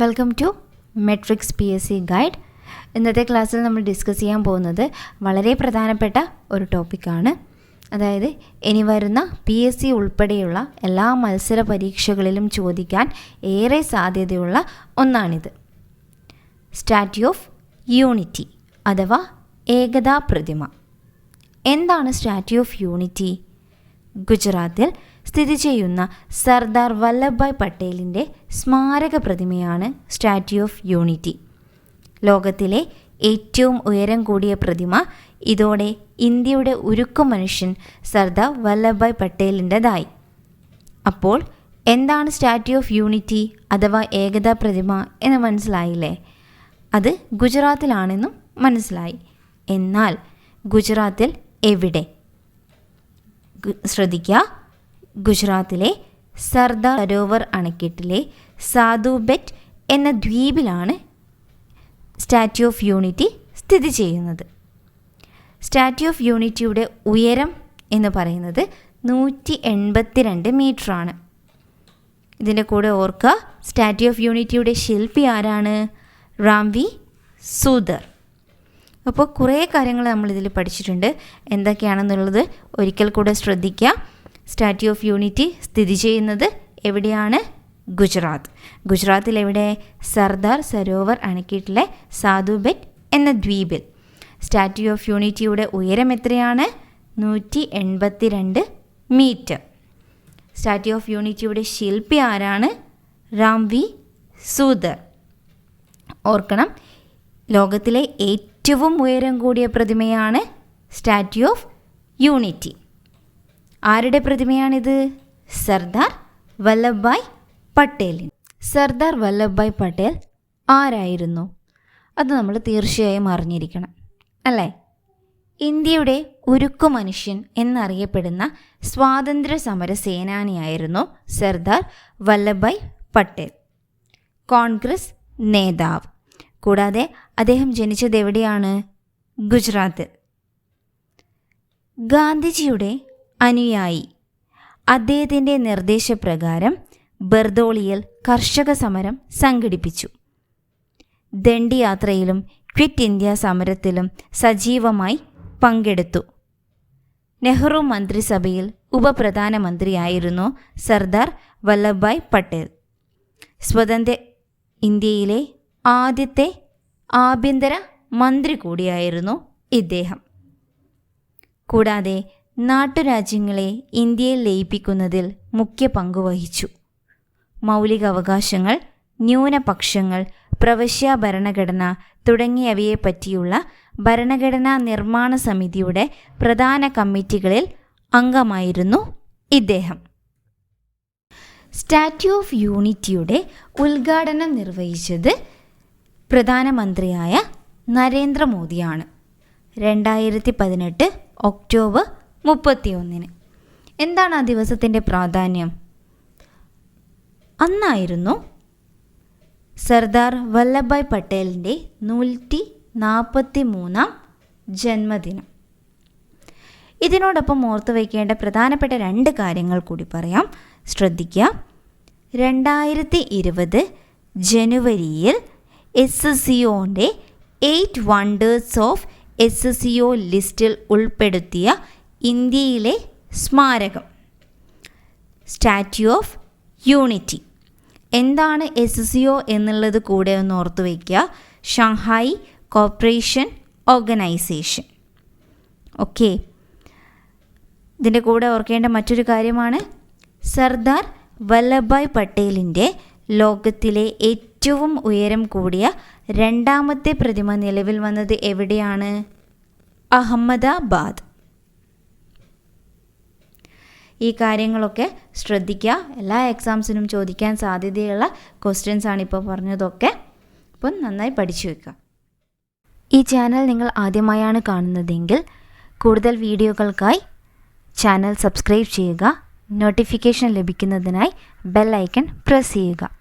Welcome to metrics P S C guide ഇന്നത്തെ ക്ലാസ്സിൽ നമ്മൾ ഡിസ്കസ് ചെയ്യാൻ പോകുന്നത് വളരെ പ്രധാനപ്പെട്ട ഒരു ടോപ്പിക്കാണ് അതായത് ഇനി വരുന്ന പി എസ് സി ഉൾപ്പെടെയുള്ള എല്ലാ മത്സര പരീക്ഷകളിലും ചോദിക്കാൻ ഏറെ സാധ്യതയുള്ള ഒന്നാണിത്. സ്റ്റാറ്റ്യൂ ഓഫ് യൂണിറ്റി അഥവാ ഏകതാ പ്രതിമ. എന്താണ് സ്റ്റാറ്റ്യൂ ഓഫ് യൂണിറ്റി ഗുജറാത്തിൽ സ്ഥിതി ചെയ്യുന്ന സർദാർ വല്ലഭായ് പട്ടേലിന്റെ സ്മാരക പ്രതിമയാണ് സ്റ്റാറ്റ്യൂ ഓഫ് യൂണിറ്റി. ലോകത്തിലെ ഏറ്റവും ഉയരം കൂടിയ പ്രതിമ ഇതോടെ ഇന്ത്യയുടെ ഉരുക്കു മനുഷ്യൻ സർദാർ വല്ലഭായ് പട്ടേലിന്റെതായി അപ്പോൾ എന്താണ് സ്റ്റാറ്റ്യൂ ഓഫ് യൂണിറ്റി അഥവാ ഏകതാ പ്രതിമ എന്ന് മനസ്സിലായില്ലേ? അത് ഗുജറാത്തിലാണെന്നും മനസ്സിലായി. എന്നാൽ ഗുജറാത്തിൽ എവിടെ? ശ്രദ്ധിക്കുക ഗുജറാത്തിലെ സർദാർ സരോവർ അണക്കെട്ടിലെ സാധുബെറ്റ് എന്ന ദ്വീപിലാണ് സ്റ്റാറ്റ്യൂ ഓഫ് യൂണിറ്റി സ്ഥിതി ചെയ്യുന്നത്. സ്റ്റാറ്റ്യൂ ഓഫ് യൂണിറ്റിയുടെ ഉയരം എന്ന് പറയുന്നത് നൂറ്റി എൺപത്തി രണ്ട് മീറ്ററാണ്. ഇതിന്റെ കൂടെ ഓർക്കുക സ്റ്റാറ്റ്യൂ ഓഫ് യൂണിറ്റിയുടെ ശില്പി ആരാണ്? റാംവി സൂദർ. അപ്പോൾ കുറേ കാര്യങ്ങൾ നമ്മളിതിൽ പഠിച്ചിട്ടുണ്ട്. എന്തൊക്കെയാണെന്നുള്ളത് ഒരിക്കൽ കൂടെ ശ്രദ്ധിക്കുക. സ്റ്റാറ്റ്യൂ ഓഫ് യൂണിറ്റി സ്ഥിതി ചെയ്യുന്നത് എവിടെയാണ്? ഗുജറാത്ത്. ഗുജറാത്തിലെവിടെ സർദാർ സരോവർ അണക്കെട്ടിലെ സാധുബെറ്റ് എന്ന ദ്വീപിൽ. സ്റ്റാറ്റ്യൂ ഓഫ് യൂണിറ്റിയുടെ ഉയരം എത്രയാണ്? നൂറ്റി എൺപത്തി രണ്ട് മീറ്റർ. സ്റ്റാറ്റ്യൂ ഓഫ് യൂണിറ്റിയുടെ ശില്പി ആരാണ്? റാം വി സൂദർ. ഓർക്കണം ലോകത്തിലെ ഏറ്റവും ഉയരം കൂടിയ പ്രതിമയാണ് സ്റ്റാറ്റ്യൂ ഓഫ് യൂണിറ്റി ആരുടെ പ്രതിമയാണിത്? സർദാർ വല്ലഭായ് പട്ടേലിൻ സർദാർ വല്ലഭായ് പട്ടേൽ ആരായിരുന്നു? അത് നമ്മൾ തീർച്ചയായും അറിഞ്ഞിരിക്കണം അല്ലേ? ഇന്ത്യയുടെ ഉരുക്കു മനുഷ്യൻ എന്നറിയപ്പെടുന്ന സ്വാതന്ത്ര്യ സമര സേനാനിയായിരുന്നു സർദാർ വല്ലഭായ് പട്ടേൽ. കോൺഗ്രസ് നേതാവ്. കൂടാതെ അദ്ദേഹം ജനിച്ചത് എവിടെയാണ്? ഗുജറാത്തിൽ ഗാന്ധിജിയുടെ അനുയായി. അദ്ദേഹത്തിന്റെ നിർദ്ദേശപ്രകാരം ബർദോളിയിൽ കർഷക സമരം സംഘടിപ്പിച്ചു. ദണ്ഡിയാത്രയിലും ക്വിറ്റ് ഇന്ത്യ സമരത്തിലും സജീവമായി പങ്കെടുത്തു. നെഹ്റു മന്ത്രിസഭയിൽ ഉപപ്രധാനമന്ത്രിയായിരുന്നു സർദാർ വല്ലഭായ് പട്ടേൽ. സ്വതന്ത്ര ഇന്ത്യയിലെ ആദ്യത്തെ ആഭ്യന്തര മന്ത്രി കൂടിയായിരുന്നു ഇദ്ദേഹം. കൂടാതെ നാട്ടുരാജ്യങ്ങളെ ഇന്ത്യയിൽ ലയിപ്പിക്കുന്നതിൽ മുഖ്യ പങ്കുവഹിച്ചു മൗലിക അവകാശങ്ങൾ ന്യൂനപക്ഷങ്ങൾ പ്രവശ്യ ഭരണഘടന തുടങ്ങിയവയെ പറ്റിയുള്ള ഭരണഘടനാ നിർമ്മാണ സമിതിയുടെ പ്രധാന കമ്മിറ്റികളിൽ അംഗമായിരുന്നു ഇദ്ദേഹം. സ്റ്റാറ്റ്യൂ ഓഫ് യൂണിറ്റിയുടെ ഉദ്ഘാടനം നിർവഹിച്ചത് പ്രധാനമന്ത്രിയായ നരേന്ദ്രമോദിയാണ്. രണ്ടായിരത്തി പതിനെട്ട് ഒക്ടോബർ മുപ്പത്തിയൊന്നിന്. എന്താണ് ആ ദിവസത്തിന്റെ പ്രാധാന്യം? അന്നായിരുന്നു സർദാർ വല്ലഭായ് പട്ടേലിന്റെ നൂറ്റി നാൽപ്പത്തി മൂന്നാം ജന്മദിനം. ഇതിനോടൊപ്പം ഓർത്തു വയ്ക്കേണ്ട പ്രധാനപ്പെട്ട രണ്ട് കാര്യങ്ങൾ കൂടി പറയാം. ശ്രദ്ധിക്കുക രണ്ടായിരത്തി ഇരുപത് ജനുവരിയിൽ S C ഒന്റെ eight wonders of S C O ലിസ്റ്റിൽ ഉൾപ്പെടുത്തിയ ഇന്ത്യയിലെ സ്മാരകം. സ്റ്റാറ്റ്യൂ ഓഫ് യൂണിറ്റി എന്താണ് എസ് സി ഒ എന്നുള്ളത് കൂടെ ഒന്ന് ഓർത്തു വയ്ക്കുക. ഷാങ്ഹായി കോർപ്പറേഷൻ ഓർഗനൈസേഷൻ ഓക്കെ ഇതിന്റെ കൂടെ ഓർക്കേണ്ട മറ്റൊരു കാര്യമാണ്. സർദാർ വല്ലഭായ് പട്ടേലിന്റെ ലോകത്തിലെ ഏറ്റവും ഉയരം കൂടിയ രണ്ടാമത്തെ പ്രതിമ നിലവിൽ വന്നത് എവിടെയാണ്? അഹമ്മദാബാദ്. ഈ കാര്യങ്ങളൊക്കെ ശ്രദ്ധിക്കുക. എല്ലാ എക്സാംസിനും ചോദിക്കാൻ സാധ്യതയുള്ള ക്വസ്റ്റ്യൻസ് ആണ് ഇപ്പോൾ പറഞ്ഞതൊക്കെ. അപ്പം നന്നായി പഠിച്ചു വെക്കുക. ഈ ചാനൽ നിങ്ങൾ ആദ്യമായാണ് കാണുന്നതെങ്കിൽ കൂടുതൽ വീഡിയോകൾക്കായി ചാനൽ സബ്സ്ക്രൈബ് ചെയ്യുക. നോട്ടിഫിക്കേഷൻ ലഭിക്കുന്നതിനായി ബെൽ ഐക്കൺ പ്രസ് ചെയ്യുക.